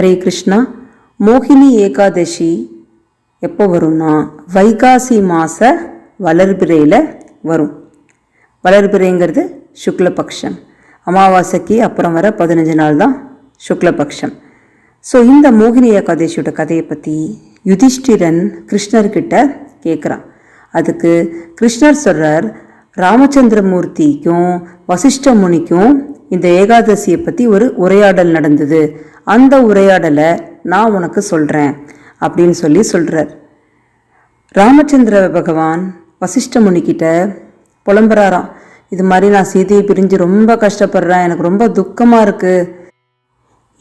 ஹரே கிருஷ்ணா. மோகினி ஏகாதசி எப்போ வரும்னா வைகாசி மாத வளர்பிறையில் வரும். வளர்பிறைங்கிறது சுக்லபக்ஷம். அமாவாசைக்கு அப்புறம் வர பதினஞ்சு நாள் தான் சுக்லபக்ஷம். ஸோ இந்த மோகினி ஏகாதசியோட கதையை பற்றி யுதிஷ்டிரன் கிருஷ்ணர்கிட்ட கேட்குறான் அதுக்கு கிருஷ்ணர் சொல்கிறார் ராமச்சந்திரமூர்த்திக்கும் வசிஷ்ட முனிக்கும் இந்த ஏகாதசியை பற்றி ஒரு உரையாடல் நடந்தது. அந்த உரையாடலை நான் உனக்கு சொல்கிறேன் அப்படின்னு சொல்லி சொல்கிறார் ராமச்சந்திர பகவான் வசிஷ்ட முனிக்கிட்ட புலம்புறாராம் இது மாதிரி நான் சீதையை பிரிஞ்சு ரொம்ப கஷ்டப்படுறேன். எனக்கு ரொம்ப துக்கமாக இருக்குது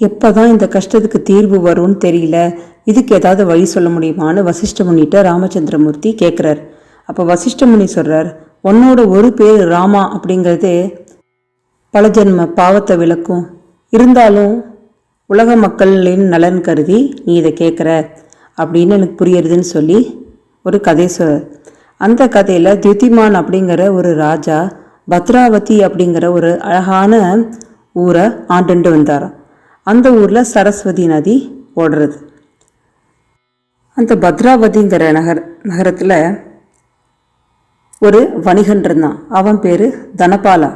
எப்போ தான் இந்த கஷ்டத்துக்கு தீர்வு வரும்னு தெரியல. இதுக்கு ஏதாவது வழி சொல்ல முடியுமான்னு வசிஷ்ட முனிட்ட ராமச்சந்திரமூர்த்தி கேட்குறார் அப்போ வசிஷ்ட முனி சொல்கிறார் உன்னோட ஒரு பேர் ராமா அப்படிங்கிறது பல ஜென்ம பாவத்தை விளக்கும். இருந்தாலும் உலக மக்களின் நலன் கருதி நீ இதை கேட்குற அப்படின்னு எனக்கு புரியுறதுன்னு சொல்லி ஒரு கதை சொ அந்த கதையில் தியுதிமான் அப்படிங்கிற ஒரு ராஜா பத்ராவதி அப்படிங்கிற ஒரு அழகான ஊரை ஆண்டுண்டு வந்தாராம். அந்த ஊரில் சரஸ்வதி நதி ஓடுறது. அந்த பத்ராவதிங்கிற நகர் நகரத்தில் ஒரு வணிகன் இருந்தான். அவன் பேர் தனபாலா.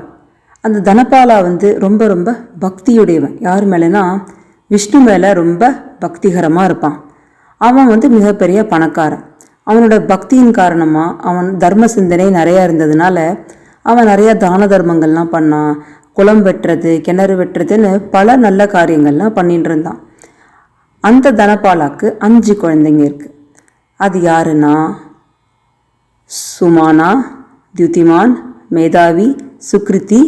அந்த தனபாலா வந்து ரொம்ப ரொம்ப பக்தியுடையவன். யார் மேலேனா விஷ்ணு மேலே ரொம்ப பக்திகரமாக இருப்பான். அவன் வந்து மிகப்பெரிய பணக்காரன். அவனோட பக்தியின் காரணமாக அவன் தர்ம சிந்தனை நிறையா இருந்ததுனால அவன் நிறையா தான தர்மங்கள்லாம் பண்ணான். குளம் வெட்டுறது கிணறு வெட்டுறதுன்னு பல நல்ல காரியங்கள்லாம் பண்ணிட்டு இருந்தான். அந்த தனபாலாக்கு அஞ்சு குழந்தைங்க இருக்குது அது யாருன்னா சுமானா தியுதிமான் மேதாவி சுக்ரிதி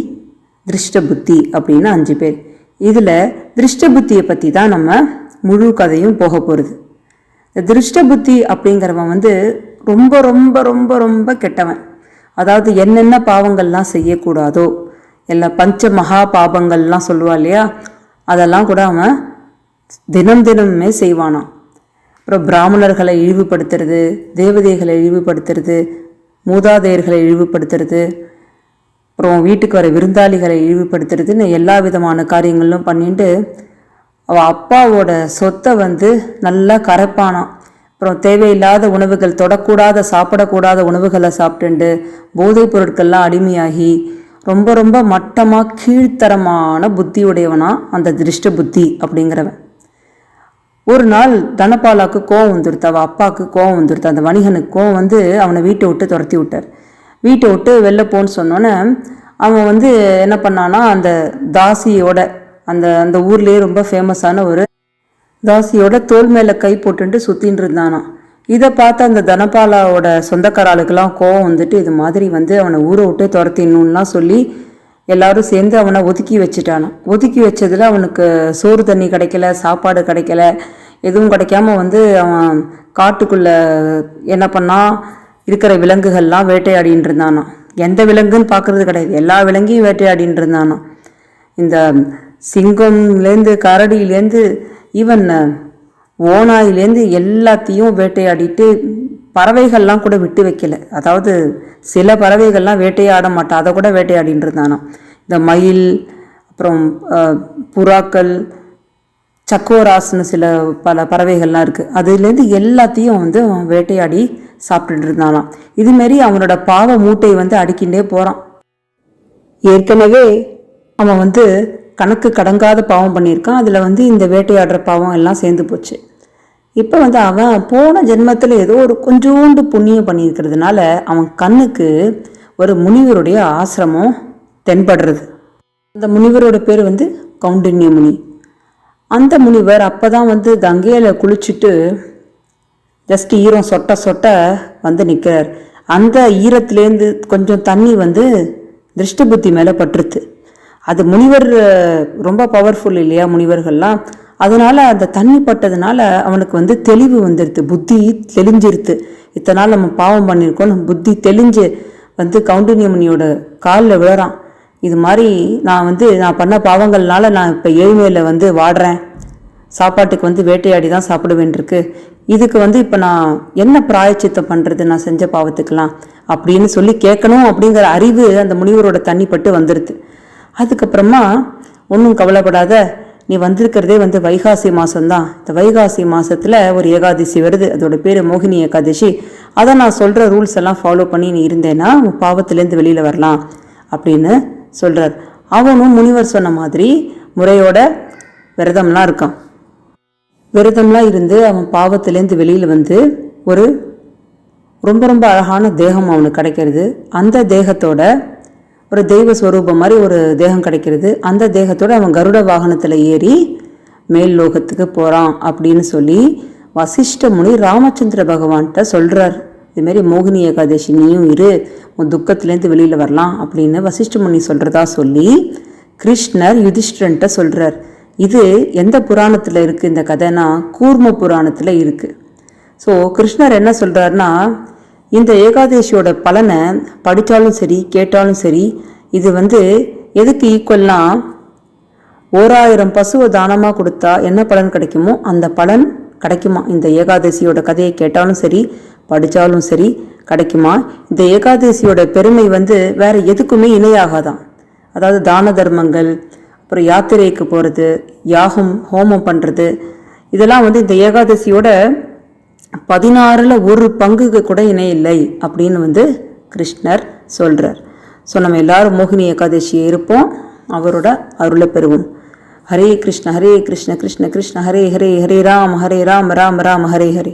திருஷ்டபுத்தி அப்படின்னு அஞ்சு பேர். இதில் திருஷ்டபுத்தியை பற்றி தான் நம்ம முழு கதையும் போக போகிறது இந்த திருஷ்டபுத்தி அப்படிங்கிறவன் வந்து ரொம்ப ரொம்ப ரொம்ப ரொம்ப கெட்டவன். அதாவது என்னென்ன பாவங்கள்லாம் செய்யக்கூடாதோ இல்லை பஞ்ச மகா பாபங்கள்லாம் சொல்லுவா இல்லையா? அதெல்லாம் கூட அவன் தினம் தினமுமே செய்வானான் அப்புறம் பிராமணர்களை இழிவுபடுத்துறது தேவதைகளை இழிவுபடுத்துறது மூதாதையர்களை இழிவுபடுத்துறது அப்புறம் வீட்டுக்கு வர விருந்தாளிகளை இழிவுபடுத்துறதுன்னு எல்லா விதமான காரியங்களும் பண்ணிட்டு அவள் அப்பாவோட சொத்தை வந்து நல்லா கரைப்பானாம் அப்புறம் தேவையில்லாத உணவுகள் தொடக்கூடாத சாப்பிடக்கூடாத உணவுகளை சாப்பிட்டுண்டு போதைப் பொருட்கள்லாம் அடிமையாகி ரொம்ப ரொம்ப மட்டமாக கீழ்த்தரமான புத்தியுடையவனா அந்த திருஷ்ட புத்தி அப்படிங்கிறவன். ஒரு நாள் தனபாலாவுக்கு கோவம் வந்துருத்து அவள் அப்பாவுக்கு கோவம் வந்துருத்து அந்த வணிகனுக்கு கோவம் வந்து அவனை வீட்டை விட்டு துரத்தி விட்டார். வீட்டை விட்டு வெளில போன்னு சொன்னோன்னே அவன் வந்து என்ன பண்ணான்னா அந்த தாசியோட அந்த அந்த ஊர்லேயே ரொம்ப ஃபேமஸான ஒரு தாசியோட தோல் மேலே கை போட்டுட்டு சுற்றின்னு இருந்தானான் இதை பார்த்து அந்த தனபாலாவோட சொந்தக்காராளுக்கெல்லாம் கோவம் வந்துட்டு இது மாதிரி வந்து அவனை ஊரை விட்டு துரத்திடணும்லாம் சொல்லி எல்லாரும் சேர்ந்து அவனை ஒதுக்கி வச்சுட்டானான் ஒதுக்கி வச்சதில் அவனுக்கு சோறு தண்ணி கிடைக்கல சாப்பாடு கிடைக்கல எதுவும் கிடைக்காம வந்து அவன் காட்டுக்குள்ளே என்ன பண்ணான் இருக்கிற விலங்குகள்லாம் வேட்டையாடின்னு இருந்தானாம் எந்த விலங்குன்னு பார்க்கறது கிடையாது. எல்லா விலங்கையும் வேட்டையாடின்னு இருந்தானாம் இந்த சிங்கம்லேருந்து கரடியிலேருந்து ஈவன் ஓனாயிலேருந்து எல்லாத்தையும் வேட்டையாடிட்டு பறவைகள்லாம் கூட விட்டு வைக்கல. அதாவது சில பறவைகள்லாம் வேட்டையாட மாட்டான் அதை கூட வேட்டையாடின்னு இருந்தானாம் இந்த மயில் அப்புறம் புறாக்கள் சக்கோராஸ்னு சில பல பறவைகள்லாம் இருக்குது அதுலேருந்து எல்லாத்தையும் வந்து அவன் வேட்டையாடி சாப்பிட்டுட்டு இருந்தானாம் இதுமாரி அவனோட பாவ மூட்டை வந்து அடிக்கின்றே போகிறான் ஏற்கனவே அவன் வந்து கணக்கு கடங்காத பாவம் பண்ணியிருக்கான். அதில் வந்து இந்த வேட்டையாடுற பாவம் எல்லாம் சேர்ந்து போச்சு. இப்போ வந்து அவன் போன ஜென்மத்தில் ஏதோ ஒரு கொஞ்சோண்டு புண்ணியம் பண்ணியிருக்கிறதுனால அவன் கண்ணுக்கு ஒரு முனிவருடைய ஆசிரமம் தென்படுறது. அந்த முனிவரோட பேர் வந்து கௌண்டின்ய முனி அந்த முனிவர் அப்போ தான் வந்து கங்கையில் குளிச்சுட்டு ஜஸ்ட் ஈரம் சொட்ட சொட்ட வந்து நிற்கிறார் அந்த ஈரத்துலேருந்து கொஞ்சம் தண்ணி வந்து திருஷ்ட புத்தி மேலே பட்டுருது. அது முனிவர் ரொம்ப பவர்ஃபுல் இல்லையா முனிவர்கள்லாம்? அதனால் அந்த தண்ணி பட்டதுனால அவனுக்கு வந்து தெளிவு வந்துடுது புத்தி தெளிஞ்சிருது. இத்தனை நாள் நம்ம பாவம் பண்ணியிருக்கோம் நம்ம புத்தி தெளிஞ்சு வந்து கவுண்டினிய முனியோட காலில் விழறான். இது மாதிரி நான் வந்து நான் பண்ண பாவங்கள்னால நான் இப்போ ஏழ்மையில் வந்து வாடுறேன். சாப்பாட்டுக்கு வந்து வேட்டையாடி தான் சாப்பிடுவேன்ருக்கு வேண்டியிருக்கு இதுக்கு வந்து இப்போ நான் என்ன பிராயச்சித்தம் பண்ணுறது நான் செஞ்ச பாவத்துக்கெல்லாம்? அப்படின்னு சொல்லி கேட்கணும் அப்படிங்கிற அறிவு அந்த முனிவரோட தண்ணிப்பட்டு வந்துடுது அதுக்கப்புறமா ஒன்றும் கவலைப்படாத நீ வந்திருக்கிறதே வந்து வைகாசி மாதம்தான் இந்த வைகாசி மாதத்தில் ஒரு ஏகாதசி வருது. அதோட பேர் மோகினி ஏகாதசி. அதை நான் சொல்கிற ரூல்ஸ் எல்லாம் ஃபாலோ பண்ணி நீ இருந்தேன்னா உன் பாவத்திலேருந்து வெளியில் வரலாம் அப்படின்னு சொல்கிறார் அவனும் முனிவர் சொன்ன மாதிரி முறையோட விரதம்லாம் இருக்கான். விரதம்லாம் இருந்து அவன் பாவத்திலேருந்து வெளியில் வந்து ஒரு ரொம்ப ரொம்ப அழகான தேகம் அவனுக்கு கிடைக்கிறது. அந்த தேகத்தோட ஒரு தெய்வ ஸ்வரூபம் மாதிரி ஒரு தேகம் கிடைக்கிறது. அந்த தேகத்தோட அவன் கருட வாகனத்தில் ஏறி மேல் லோகத்துக்கு போகிறான் அப்படின்னு சொல்லி வசிஷ்ட முனி ராமச்சந்திர பகவான்கிட்ட சொல்கிறார் இதுமாரி மோகினி ஏகாதசி நீயும் இரு உன் துக்கத்துலேருந்து வெளியில் வரலாம் அப்படின்னு வசிஷ்ட முனி சொல்கிறதா சொல்லி கிருஷ்ணர் யுதிஷ்டன்ட்ட சொல்கிறார் இது எந்த புராணத்தில் இருக்குது இந்த கதைனா? கூர்ம புராணத்தில் இருக்குது ஸோ கிருஷ்ணர் என்ன சொல்கிறாருன்னா இந்த ஏகாதசியோட பலனை படித்தாலும் சரி கேட்டாலும் சரி இது வந்து எதுக்கு ஈக்குவல்னா ஓராயிரம் பசுவை தானமாக கொடுத்தா என்ன பலன் கிடைக்குமோ அந்த பலன் கிடைக்குமா? இந்த ஏகாதசியோட கதையை கேட்டாலும் சரி படித்தாலும் சரி கிடைக்குமா? இந்த ஏகாதசியோட பெருமை வந்து வேற எதுக்குமே இணையாகாதான் அதாவது தான தர்மங்கள் அப்புறம் யாத்திரைக்கு போகிறது யாகம் ஹோமம் பண்ணுறது இதெல்லாம் வந்து இந்த ஏகாதசியோட பதினாறில் ஒரு பங்குக்கு கூட இணையில்லை அப்படின்னு வந்து கிருஷ்ணர் சொல்கிறார் ஸோ நம்ம எல்லாரும் மோகினி ஏகாதசியை இருப்போம். அவரோட அருளை பெறுவோம். ஹரே கிருஷ்ண ஹரே கிருஷ்ண கிருஷ்ண கிருஷ்ண ஹரே ஹரே ஹரே ராம் ஹரே ராம் ராம் ராம் ஹரே ஹரே.